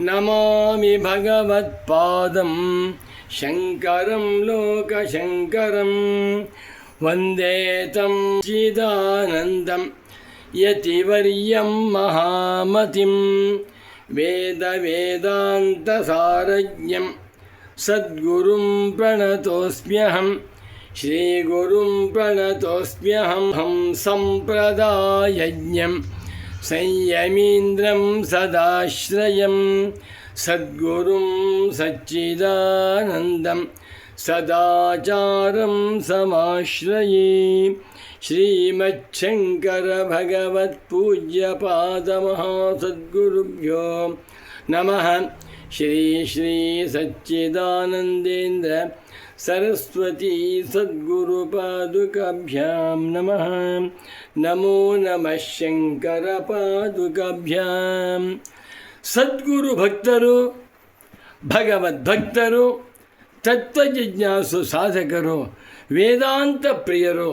नमामि भगवत्पादं शङ्करं लोकशङ्करं वन्दे तं चिदानन्दं यतिवर्यं महामतिं वेदवेदान्तसारज्ञं सद्गुरुं प्रणतोऽस्म्यहं। श्रीगुरुं प्रणतोऽस्म्यहं। हं सम्प्रदायज्ञं संयमीन्द्रं सदाश्रयं सद्गुरुं सच्चिदानन्दं सदाचारं समाश्रये श्रीमच्छङ्करभगवत्पूज्यपादमहासद्गुरुभ्यो नमः श्री श्री सच्चिदानन्देन्द्र सरस्वती सद्गुरुपादुकाभ्यां नमः नमो नमः शङ्करपादुकाभ्यां ಸದ್ಗುರು ಭಕ್ತರು ಭಗವದ್ಭಕ್ತರು ತತ್ವಜಿಜ್ಞಾಸು ಸಾಧಕರು ವೇದಾಂತ ಪ್ರಿಯರು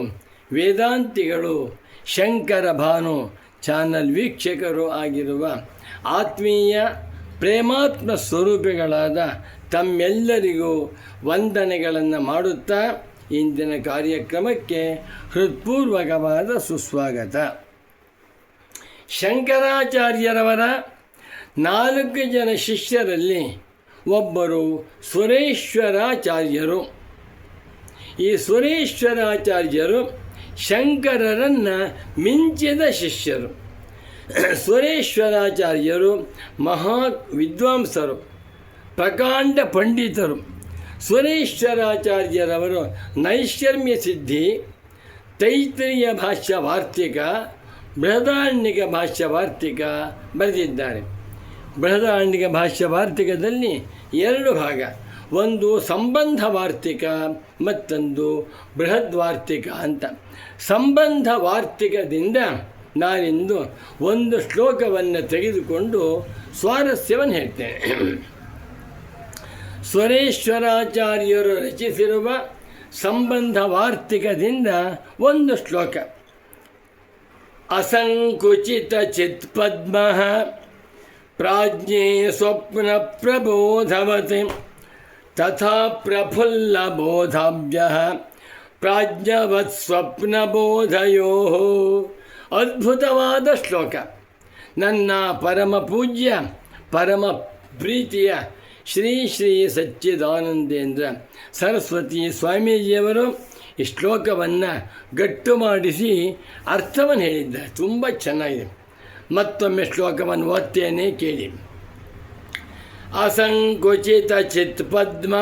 ವೇದಾಂತಿಗಳು ಶಂಕರ ಭಾನು ಚಾನಲ್ ವೀಕ್ಷಕರು ಆಗಿರುವ ಆತ್ಮೀಯ ಪ್ರೇಮಾತ್ಮ ಸ್ವರೂಪಿಗಳಾದ ತಮ್ಮೆಲ್ಲರಿಗೂ ವಂದನೆಗಳನ್ನು ಮಾಡುತ್ತಾ ಇಂದಿನ ಕಾರ್ಯಕ್ರಮಕ್ಕೆ ಹೃತ್ಪೂರ್ವಕವಾದ ಸುಸ್ವಾಗತ. ಶಂಕರಾಚಾರ್ಯರವರ ನಾಲ್ಕು ಜನ ಶಿಷ್ಯರಲ್ಲಿ ಒಬ್ಬರು ಸುರೇಶ್ವರಾಚಾರ್ಯರು. ಈ ಸುರೇಶ್ವರಾಚಾರ್ಯರು ಶಂಕರರನ್ನು ಮಿಂಚಿದ ಶಿಷ್ಯರು. ಸುರೇಶ್ವರಾಚಾರ್ಯರು ಮಹಾ ವಿದ್ವಾಂಸರು ಪ್ರಕಾಂಡ ಪಂಡಿತರು ಸುರೇಶ್ವರಾಚಾರ್ಯರವರು ನೈಷ್ಕರ್ಮ್ಯ ಸಿದ್ಧಿ, ತೈತ್ರಿಯ ಭಾಷ್ಯ ವಾರ್ತಿಕ ಬೃಹದಾಣ್ಯಕ ಭಾಷ್ಯ ವಾರ್ತಿಕ ಬರೆದಿದ್ದಾರೆ. ಬೃಹದಾಣ್ಯಕ ಭಾಷ್ಯ ವಾರ್ತಿಕದಲ್ಲಿ ಎರಡು ಭಾಗ, ಒಂದು ಸಂಬಂಧ ವಾರ್ತಿಕ, ಮತ್ತೊಂದು ಬೃಹದ್ವಾರ್ತಿಕ ಅಂತ. ಸಂಬಂಧ ವಾರ್ತಿಕದಿಂದ ನಾನಿಂದು ಒಂದು ಶ್ಲೋಕವನ್ನು ತೆಗೆದುಕೊಂಡು ಸ್ವಾರಸ್ಯವನ್ನು ಹೇಳ್ತೇನೆ. ಸ್ವರೇಶ್ವರಾಚಾರ್ಯರು ರಚಿಸಿರುವ ಸಂಬಂಧ ವಾರ್ತಿಕದಿಂದ ಒಂದು ಶ್ಲೋಕ. ಅಸಂಕುಚಿತ ಚಿತ್ಪದ್ಮ ಪ್ರಾಜ್ಞೆ ಸ್ವಪ್ನ ಪ್ರಬೋಧವತಿ ತಥಾ ಪ್ರಫುಲ್ಲ ಪ್ರಫುಲ್ಲಬೋಧಾಭ್ಯ ಪ್ರಾಜ್ಞವತ್ ಸ್ವಪ್ನ ಬೋಧಯೋ ಅದ್ಭುತವಾದ ಶ್ಲೋಕ. ನನ್ನ ಪರಮ ಪೂಜ್ಯ, ಪರಮ ಪ್ರೀತಿಯ ಶ್ರೀ ಶ್ರೀ ಸಚ್ಚಿದಾನಂದೇಂದ್ರ ಸರಸ್ವತಿ ಸ್ವಾಮೀಜಿಯವರು ಈ ಶ್ಲೋಕವನ್ನು ಗಟ್ಟು ಮಾಡಿಸಿ ಅರ್ಥವನ್ನು ಹೇಳಿದ್ದಾರೆ. ತುಂಬ ಚೆನ್ನಾಗಿದೆ. ಮತ್ತೊಮ್ಮೆ ಶ್ಲೋಕವನ್ನು ಓದ್ತೇನೆ ಕೇಳಿ. ಅಸಂಕುಚಿತ ಚಿತ್ಪದ್ಮ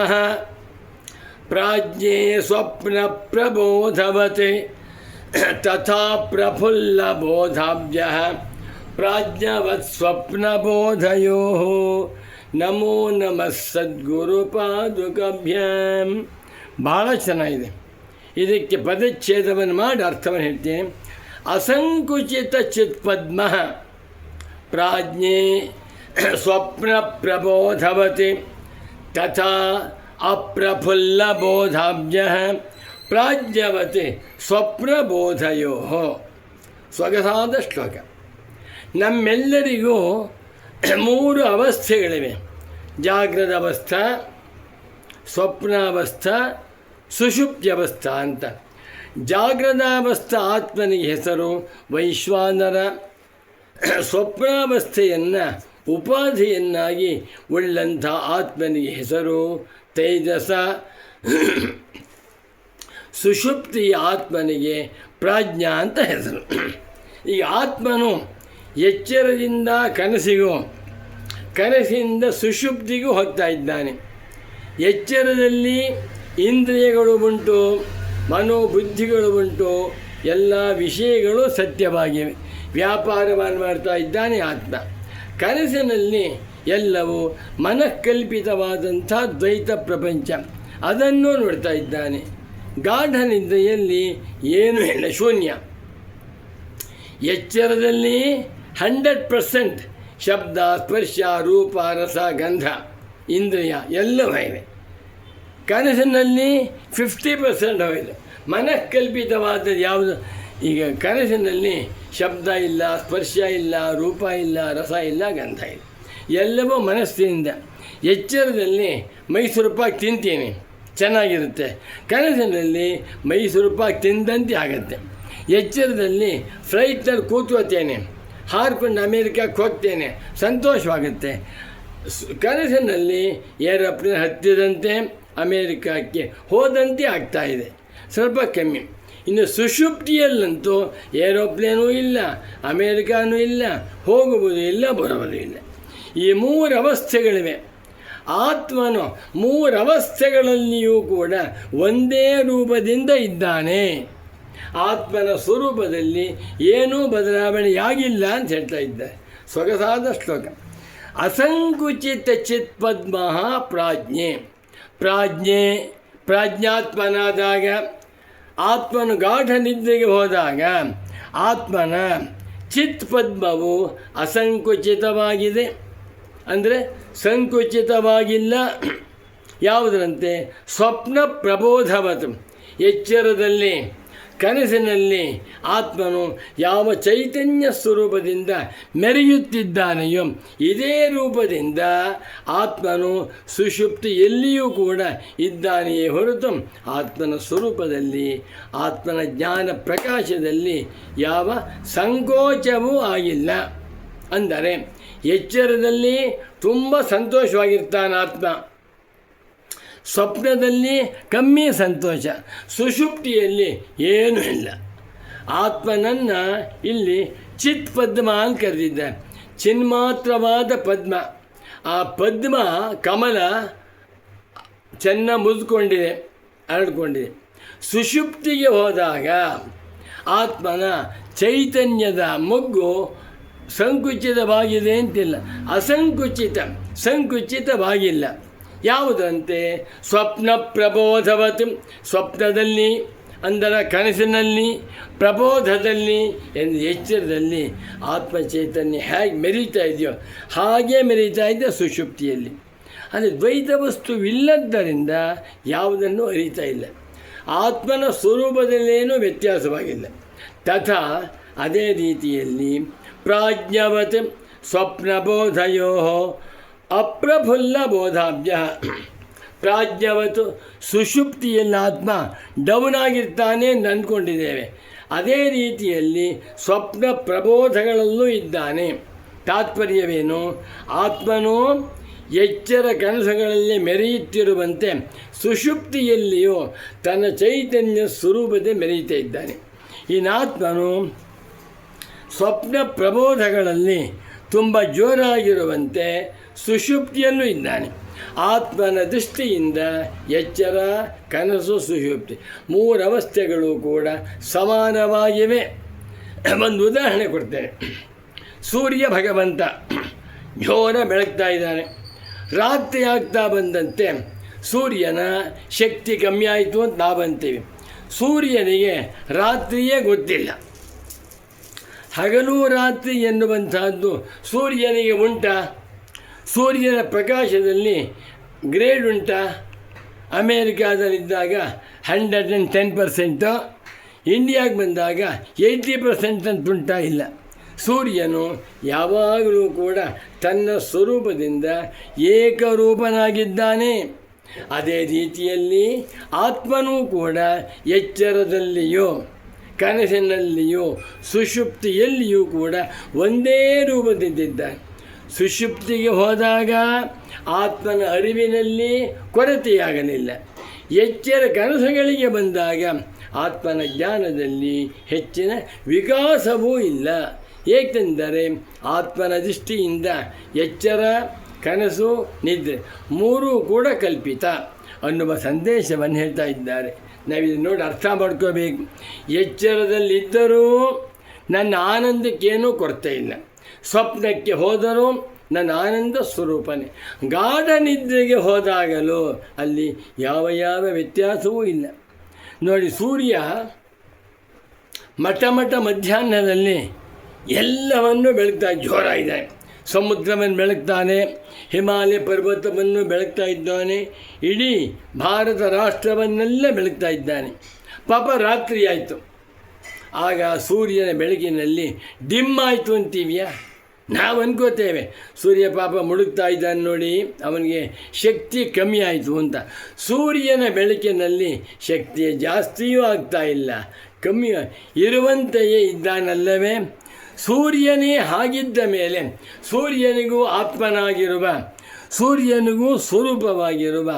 ಪ್ರಾಜ್ಞೆ ಸ್ವಪ್ನ ಪ್ರಬೋಧವತೆ ತಥಾ ಪ್ರಫುಲ್ಲಬೋಧಾಭ್ಯ ಪ್ರಾಜ್ಞವತ್ ಸ್ವಪ್ನಬೋಧಯೋ ನಮೋ ನಮಃ ಸದ್ಗುರುಪಾದುಕಭ್ಯಾಂ ಭಾಳ ಚೆನ್ನಾಗಿದೆ. ಇದಕ್ಕೆ ಪದಚ್ಛೇದವನ್ನು ಮಾಡಿ ಅರ್ಥವನ್ನು ಹೇಳ್ತೇನೆ. ಅಸಂಕುಚಿತ ಚಿತ್ಪದ್ಮ ಪ್ರಾಜ್ಞೆ ಸ್ವಪ್ನ ಪ್ರಬೋಧವತಿ ತಥಾ ಅಪ್ರಫುಲ್ಲಬೋಧಾಬ್ಜ ಪ್ರಾಜ್ಞವತಿ ಸ್ವಪ್ನಬೋಧಯೋ. ಸೊಗಸಾದ ಶ್ಲೋಕ. ನಮ್ಮೆಲ್ಲರಿಗೂ ಮೂರು ಅವಸ್ಥೆಗಳಿವೆ. ಜಾಗ್ರದ ಅವಸ್ಥಾ ಸ್ವಪ್ನಾವಸ್ಥಾ, ಸುಷುಪ್ತ್ಯವಸ್ಥಾ ಅಂತ. ಜಾಗ್ರದಾವಸ್ಥ ಆತ್ಮನಿಗೆ ಹೆಸರು ವೈಶ್ವಾನರ. ಸ್ವಪ್ನಾವಸ್ಥೆಯನ್ನು ಉಪಾಧಿಯನ್ನಾಗಿ ಉಳ್ಳಂಥ ಆತ್ಮನಿಗೆ ಹೆಸರು ತೇಜಸ. ಸುಷುಪ್ತಿ ಆತ್ಮನಿಗೆ ಪ್ರಾಜ್ಞಾ ಅಂತ ಹೆಸರು. ಈ ಆತ್ಮನು ಎಚ್ಚರದಿಂದ ಕನಸಿಗೂ ಕನಸಿಂದ ಸುಷುಪ್ತಿಗೂ ಹೋಗ್ತಾ ಇದ್ದಾನೆ. ಎಚ್ಚರದಲ್ಲಿ ಇಂದ್ರಿಯಗಳು ಉಂಟು, ಮನೋಬುದ್ಧಿಗಳು ಉಂಟು, ಎಲ್ಲ ವಿಷಯಗಳು ಸತ್ಯವಾಗಿವೆ. ವ್ಯಾಪಾರವನ್ನು ಮಾಡ್ತಾ ಇದ್ದಾನೆ ಆತ್ಮ. ಕನಸಿನಲ್ಲಿ ಎಲ್ಲವೂ ಮನಃಕಲ್ಪಿತವಾದಂಥ ದ್ವೈತ ಪ್ರಪಂಚ. ಅದನ್ನು ನೋಡ್ತಾ ಇದ್ದಾನೆ. ಗಾಢ ನಿದ್ರೆಯಲ್ಲಿ ಏನೂ ಇಲ್ಲ, ಶೂನ್ಯ. ಎಚ್ಚರದಲ್ಲಿ ಹಂಡ್ರೆಡ್ ಪರ್ಸೆಂಟ್ ಶಬ್ದ, ಸ್ಪರ್ಶ, ರೂಪ, ರಸ, ಗಂಧ, ಇಂದ್ರಿಯ ಎಲ್ಲವೂ ಇವೆ. ಕನಸಿನಲ್ಲಿ ಫಿಫ್ಟಿ ಪರ್ಸೆಂಟ್ ಹೋಯಿತು ಮನಃಕಲ್ಪಿತವಾದ ಯಾವುದು? ಈಗ ಕನಸಿನಲ್ಲಿ ಶಬ್ದ ಇಲ್ಲ, ಸ್ಪರ್ಶ ಇಲ್ಲ, ರೂಪ ಇಲ್ಲ, ರಸ ಇಲ್ಲ, ಗಂಧ ಇಲ್ಲ. ಎಲ್ಲವೂ ಮನಸ್ಸಿನಿಂದ. ಎಚ್ಚರದಲ್ಲಿ ಮೈಸೂರು ಪಾಕ್ ತಿಂತೀನಿ. ಚೆನ್ನಾಗಿರುತ್ತೆ. ಕನಸಿನಲ್ಲಿ ಮೈಸೂರು ಪಾಕ್ ತಿಂದಂತೆ ಆಗುತ್ತೆ. ಎಚ್ಚರದಲ್ಲಿ ಫ್ಲೈಟ್ನಲ್ಲಿ ಕೂತ್ಕೋತೇನೆ. ಹಾರ್ಕೊಂಡು ಅಮೇರಿಕಕ್ಕೆ ಹೋಗ್ತೇನೆ. ಸಂತೋಷವಾಗುತ್ತೆ. ಕನಸಿನಲ್ಲಿ ಏರೋಪ್ಲೇನ್ ಹತ್ತಿದಂತೆ ಅಮೇರಿಕಕ್ಕೆ ಹೋದಂತೆ ಆಗ್ತಾ ಇದೆ. ಸ್ವಲ್ಪ ಕಮ್ಮಿ. ಇನ್ನು ಸುಷುಪ್ತಿಯಲ್ಲಂತೂ ಏರೋಪ್ಲೇನೂ ಇಲ್ಲ, ಅಮೇರಿಕಾನೂ ಇಲ್ಲ, ಹೋಗುವುದು ಇಲ್ಲ, ಬರುವುದೂ ಇಲ್ಲ. ಈ ಮೂರು ಅವಸ್ಥೆಗಳಿವೆ. ಆತ್ಮನು ಮೂರು ಅವಸ್ಥೆಗಳಲ್ಲಿಯೂ ಕೂಡ ಒಂದೇ ರೂಪದಿಂದ ಇದ್ದಾನೆ. ಆತ್ಮನ ಸ್ವರೂಪದಲ್ಲಿ ಏನೂ ಬದಲಾವಣೆಯಾಗಿಲ್ಲ ಅಂತ ಹೇಳ್ತಾ ಇದ್ದಾರೆ ಸೊಗಸಾದ ಶ್ಲೋಕ. ಅಸಂಕುಚಿತ ಚಿತ್ಪದ್ಮ ಪ್ರಾಜ್ಞೆ ಪ್ರಾಜ್ಞೆ ಪ್ರಾಜ್ಞಾತ್ಮನಾದಾಗ, ಆತ್ಮನು ಗಾಢ ನಿದ್ರೆಗೆ ಹೋದಾಗ, ಆತ್ಮನ ಚಿತ್ ಪದ್ಮವು ಅಸಂಕುಚಿತವಾಗಿದೆ. ಅಂದರೆ ಸಂಕುಚಿತವಾಗಿಲ್ಲ. ಯಾವುದರಂತೆ? ಸ್ವಪ್ನ ಪ್ರಬೋಧವತ್ ಎಚ್ಚರದಲ್ಲಿ ಕನಸಿನಲ್ಲಿ ಆತ್ಮನು ಯಾವ ಚೈತನ್ಯ ಸ್ವರೂಪದಿಂದ ಮೆರೆಯುತ್ತಿದ್ದಾನೆಯೋ ಇದೇ ರೂಪದಿಂದ ಆತ್ಮನು ಸುಷುಪ್ತಿ ಎಲ್ಲಿಯೂ ಕೂಡ ಇದ್ದಾನೆಯೇ ಹೊರತು ಆತ್ಮನ ಸ್ವರೂಪದಲ್ಲಿ, ಆತ್ಮನ ಜ್ಞಾನ ಪ್ರಕಾಶದಲ್ಲಿ ಯಾವ ಸಂಕೋಚವೂ ಆಗಿಲ್ಲ. ಅಂದರೆ ಎಚ್ಚರದಲ್ಲಿ ತುಂಬ ಸಂತೋಷವಾಗಿರ್ತಾನೆ ಆತ್ಮ. ಸ್ವಪ್ನದಲ್ಲಿ ಕಮ್ಮಿ ಸಂತೋಷ, ಸುಷುಪ್ತಿಯಲ್ಲಿ ಏನೂ ಇಲ್ಲ. ಆತ್ಮನನ್ನು ಇಲ್ಲಿ ಚಿತ್ ಪದ್ಮ ಅಂತ ಕರೆದಿದ್ದಾರೆ ಚಿನ್ಮಾತ್ರವಾದ ಪದ್ಮ. ಆ ಪದ್ಮ ಕಮಲ ಚೆನ್ನ ಮುದ್ಕೊಂಡಿದೆ ಹರಡ್ಕೊಂಡಿದೆ ಸುಷುಪ್ತಿಗೆ ಹೋದಾಗ ಆತ್ಮನ ಚೈತನ್ಯದ ಮೊಗ್ಗು ಸಂಕುಚಿತವಾಗಿದೆ ಅಂತಿಲ್ಲ. ಅಸಂಕುಚಿತ, ಸಂಕುಚಿತವಾಗಿಲ್ಲ. ಯಾವುದಂತೆ? ಸ್ವಪ್ನ ಪ್ರಬೋಧವತ್, ಸ್ವಪ್ನದಲ್ಲಿ, ಅಂದರೆ ಕನಸಿನಲ್ಲಿ, ಪ್ರಬೋಧದಲ್ಲಿ, ಎಂದು ಎಚ್ಚರದಲ್ಲಿ ಆತ್ಮಚೈತನ್ಯ ಹೇಗೆ ಮೆರೀತಾ ಇದೆಯೋ, ಹಾಗೇ ಮೆರೀತಾ ಇದೆ ಸುಷುಪ್ತಿಯಲ್ಲಿ ಅಂದರೆ ದ್ವೈತ ವಸ್ತುವಿಲ್ಲದ್ದರಿಂದ ಯಾವುದನ್ನು ಅರಿತಾ ಇಲ್ಲ. ಆತ್ಮನ ಸ್ವರೂಪದಲ್ಲೇನೂ ವ್ಯತ್ಯಾಸವಾಗಿಲ್ಲ. ತಥಾ ಅದೇ ರೀತಿಯಲ್ಲಿ ಪ್ರಾಜ್ಞವತ್ ಸ್ವಪ್ನಬೋಧಯೋ ಅಪ್ರಫುಲ್ಲ ಬೋಧಾಭ್ಯ ಪ್ರಾಜ್ಞವತ್ತು ಸುಷುಪ್ತಿಯಲ್ಲಿ ಆತ್ಮ ಡೌನ್ ಆಗಿರ್ತಾನೆ ಎಂದು ಅಂದ್ಕೊಂಡಿದ್ದೇವೆ. ಅದೇ ರೀತಿಯಲ್ಲಿ ಸ್ವಪ್ನ ಪ್ರಬೋಧಗಳಲ್ಲೂ ಇದ್ದಾನೆ. ತಾತ್ಪರ್ಯವೇನು? ಆತ್ಮನು ಎಚ್ಚರ ಕನಸುಗಳಲ್ಲಿ ಮೆರೆಯುತ್ತಿರುವಂತೆ ಸುಷುಪ್ತಿಯಲ್ಲಿಯೂ ತನ್ನ ಚೈತನ್ಯ ಸ್ವರೂಪದ ಮೆರೆಯುತ್ತಾ ಇದ್ದಾನೆ. ಇನ್ನಾತ್ಮನು ಸ್ವಪ್ನ ಪ್ರಬೋಧಗಳಲ್ಲಿ ತುಂಬ ಜೋರಾಗಿರುವಂತೆ ಸುಷುಪ್ತಿಯಲ್ಲೂ ಇದ್ದಾನೆ. ಆತ್ಮನ ದೃಷ್ಟಿಯಿಂದ ಎಚ್ಚರ, ಕನಸು ಸುಷುಪ್ತಿ ಮೂರು ಅವಸ್ಥೆಗಳು ಕೂಡ ಸಮಾನವಾಗಿವೆ. ಒಂದು ಉದಾಹರಣೆ ಕೊಡ್ತೇನೆ. ಸೂರ್ಯ ಭಗವಂತ ಜೋರ ಬೆಳಗ್ತಾ ಇದ್ದಾನೆ. ರಾತ್ರಿ ಆಗ್ತಾ ಬಂದಂತೆ ಸೂರ್ಯನ ಶಕ್ತಿ ಕಮ್ಮಿ ಆಯಿತು ಅಂತ ನಾವು ಅಂತೀವಿ. ಸೂರ್ಯನಿಗೆ ರಾತ್ರಿಯೇ ಗೊತ್ತಿಲ್ಲ. ಹಗಲು ರಾತ್ರಿ ಎನ್ನುವಂತಹದ್ದು ಸೂರ್ಯನಿಗೆ ಉಂಟಾ? ಸೂರ್ಯನ ಪ್ರಕಾಶದಲ್ಲಿ ಗ್ರೇಡ್ ಉಂಟಾ. ಅಮೇರಿಕಾದಲ್ಲಿದ್ದಾಗ ಹಂಡ್ರೆಡ್ ಆ್ಯಂಡ್ ಟೆನ್ ಪರ್ಸೆಂಟು. ಇಂಡಿಯಾಗೆ ಬಂದಾಗ ಏಯ್ಟಿ ಪರ್ಸೆಂಟ್ ಅಂತ ಉಂಟಾ ಇಲ್ಲ. ಸೂರ್ಯನು ಯಾವಾಗಲೂ ಕೂಡ ತನ್ನ ಸ್ವರೂಪದಿಂದ ಏಕರೂಪನಾಗಿದ್ದಾನೆ. ಅದೇ ರೀತಿಯಲ್ಲಿ ಆತ್ಮನೂ ಕೂಡ ಎಚ್ಚರದಲ್ಲಿಯೋ, ಕನಸಿನಲ್ಲಿಯೋ, ಸುಷುಪ್ತಿಯಲ್ಲಿಯೂ ಕೂಡ ಒಂದೇ ರೂಪದಿಂದಿದ್ದಾನೆ ಸುಷುಪ್ತಿಗೆ ಹೋದಾಗ ಆತ್ಮನ ಅರಿವಿನಲ್ಲಿ ಕೊರತೆಯಾಗಲಿಲ್ಲ. ಎಚ್ಚರ ಕನಸುಗಳಿಗೆ ಬಂದಾಗ ಆತ್ಮನ ಜ್ಞಾನದಲ್ಲಿ ಹೆಚ್ಚಿನ ವಿಕಾಸವೂ ಇಲ್ಲ. ಏಕೆಂದರೆ ಆತ್ಮನ ದೃಷ್ಟಿಯಿಂದ ಎಚ್ಚರ, ಕನಸು, ನಿದ್ರೆ ಮೂರೂ ಕೂಡ ಕಲ್ಪಿತ ಅನ್ನುವ ಸಂದೇಶವನ್ನು ಹೇಳ್ತಾ ಇದ್ದಾರೆ. ನಾವಿದು ನೋಡಿ ಅರ್ಥ ಮಾಡ್ಕೋಬೇಕು. ಎಚ್ಚರದಲ್ಲಿದ್ದರೂ ನನ್ನ ಆನಂದಕ್ಕೇನೂ ಕೊರತೆ ಇಲ್ಲ. ಸ್ವಪ್ನಕ್ಕೆ ಹೋದರೂ ನನ್ನ ಆನಂದ ಸ್ವರೂಪನೇ. ಗಾಢ ನಿದ್ರೆಗೆ ಹೋದಾಗಲೂ ಅಲ್ಲಿ ಯಾವ ಯಾವ ವ್ಯತ್ಯಾಸವೂ ಇಲ್ಲ. ನೋಡಿ, ಸೂರ್ಯ ಮಠ ಮಠ ಮಧ್ಯಾಹ್ನದಲ್ಲಿ ಎಲ್ಲವನ್ನು ಬೆಳಗ್ತಾ ಇದೆ ಸಮುದ್ರವನ್ನು ಬೆಳಗ್ತಾನೆ, ಹಿಮಾಲಯ ಪರ್ವತವನ್ನು ಬೆಳಗ್ತಾ ಇದ್ದಾನೆ, ಇಡೀ ಭಾರತ ರಾಷ್ಟ್ರವನ್ನೆಲ್ಲ ಬೆಳಗ್ತಾ ಇದ್ದಾನೆ. ಪಾಪ ರಾತ್ರಿ ಆಯಿತು. ಆಗ ಸೂರ್ಯನ ಬೆಳಕಿನಲ್ಲಿ ಡಿಮ್ ಆಯಿತು ಅಂತೀವ್ಯಾ? ನಾವು ಅನ್ಕೋತೇವೆ ಸೂರ್ಯ ಪಾಪ ಮುಳುಗ್ತಾ ಇದ್ದಾನೆ ನೋಡಿ, ಅವನಿಗೆ ಶಕ್ತಿ ಕಮ್ಮಿ ಆಯಿತು ಅಂತ. ಸೂರ್ಯನ ಬೆಳಕಿನಲ್ಲಿ ಶಕ್ತಿ ಜಾಸ್ತಿಯೂ ಆಗ್ತಾ ಇಲ್ಲ. ಕಮ್ಮಿ ಇರುವಂತೆಯೇ ಇದ್ದಾನಲ್ಲವೇ? ಸೂರ್ಯನೇ ಹಾಗಿದ್ದ ಮೇಲೆ ಸೂರ್ಯನಿಗೂ ಆತ್ಮನಾಗಿರುವ, ಸೂರ್ಯನಿಗೂ ಸ್ವರೂಪವಾಗಿರುವ,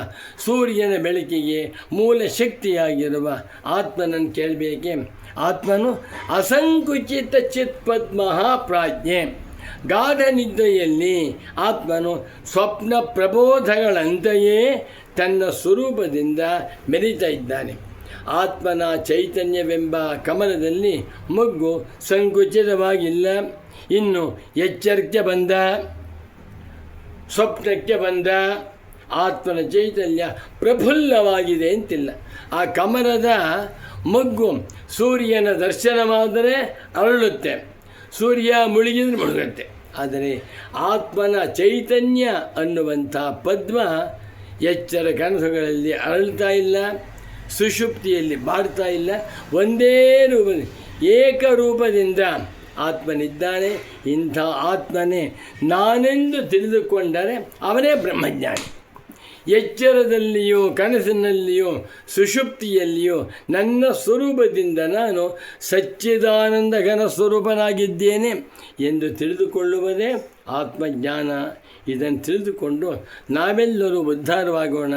ಸೂರ್ಯನ ಬೆಳಕಿಗೆ ಮೂಲ ಶಕ್ತಿಯಾಗಿರುವ ಆತ್ಮನನ್ನು ಕೇಳಬೇಕೆ? ಆತ್ಮನು ಅಸಂಕುಚಿತ ಚಿತ್ಪದ್ಮಃ ಪ್ರಾಜ್ಞೆ ಗಾಢ ನಿದ್ದೆಯಲ್ಲಿ ಆತ್ಮನು ಸ್ವಪ್ನ ಪ್ರಬೋಧಗಳಂತೆಯೇ ತನ್ನ ಸ್ವರೂಪದಿಂದ ಮೆರೀತಾ ಇದ್ದಾನೆ. ಆತ್ಮನ ಚೈತನ್ಯವೆಂಬ ಕಮಲದಲ್ಲಿ ಮೊಗ್ಗು ಸಂಕುಚಿತವಾಗಿಲ್ಲ. ಇನ್ನು ಎಚ್ಚರಿಕೆ ಬಂದ, ಸ್ವಪ್ನಕ್ಕೆ ಬಂದ ಆತ್ಮನ ಚೈತನ್ಯ ಪ್ರಫುಲ್ಲವಾಗಿದೆ ಅಂತಿಲ್ಲ. ಆ ಕಮಲದ ಮೊಗ್ಗು ಸೂರ್ಯನ ದರ್ಶನವಾದರೆ ಅರಳುತ್ತೆ. ಸೂರ್ಯ ಮುಳುಗಿದ್ರೆ ಮುಳುಗತ್ತೆ ಆದರೆ ಆತ್ಮನ ಚೈತನ್ಯ ಅನ್ನುವಂಥ ಪದ್ಮ ಎಚ್ಚರ ಕನಸುಗಳಲ್ಲಿ ಅರಳ್ತಾ ಇಲ್ಲ ಸುಷುಪ್ತಿಯಲ್ಲಿ ಬಾಡ್ತಾ ಇಲ್ಲ. ಒಂದೇ ರೂಪ ಏಕರೂಪದಿಂದ ಆತ್ಮನಿದ್ದಾನೆ. ಇಂಥ ಆತ್ಮನೇ ನಾನೆಂದು ತಿಳಿದುಕೊಂಡರೆ ಅವನೇ ಬ್ರಹ್ಮಜ್ಞಾನಿ. ಎಚ್ಚರದಲ್ಲಿಯೂ, ಕನಸಿನಲ್ಲಿಯೂ, ಸುಷುಪ್ತಿಯಲ್ಲಿಯೂ ನನ್ನ ಸ್ವರೂಪದಿಂದ ನಾನು ಸಚ್ಚಿದಾನಂದ ಘನ ಸ್ವರೂಪನಾಗಿದ್ದೇನೆ ಎಂದು ತಿಳಿದುಕೊಳ್ಳುವುದೇ ಆತ್ಮಜ್ಞಾನ. ಇದನ್ನು ತಿಳಿದುಕೊಂಡು ನಾವೆಲ್ಲರೂ ಉದ್ಧಾರವಾಗೋಣ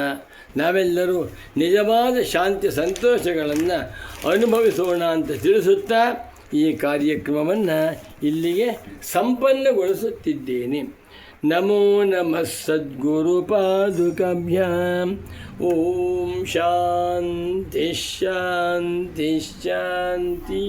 ನಾವೆಲ್ಲರೂ ನಿಜವಾದ ಶಾಂತಿ ಸಂತೋಷಗಳನ್ನು ಅನುಭವಿಸೋಣ ಅಂತ ತಿಳಿಸುತ್ತಾ ಈ ಕಾರ್ಯಕ್ರಮವನ್ನು ಇಲ್ಲಿಗೆ ಸಂಪನ್ನಗೊಳಿಸುತ್ತಿದ್ದೇನೆ. ನಮೋ ನಮಃ ಸದ್ಗುರು ಪಾದುಕಾಭ್ಯಾಂ ಓಂ ಶಾಂತಿ ಶಾಂತಿ ಶಾಂತಿ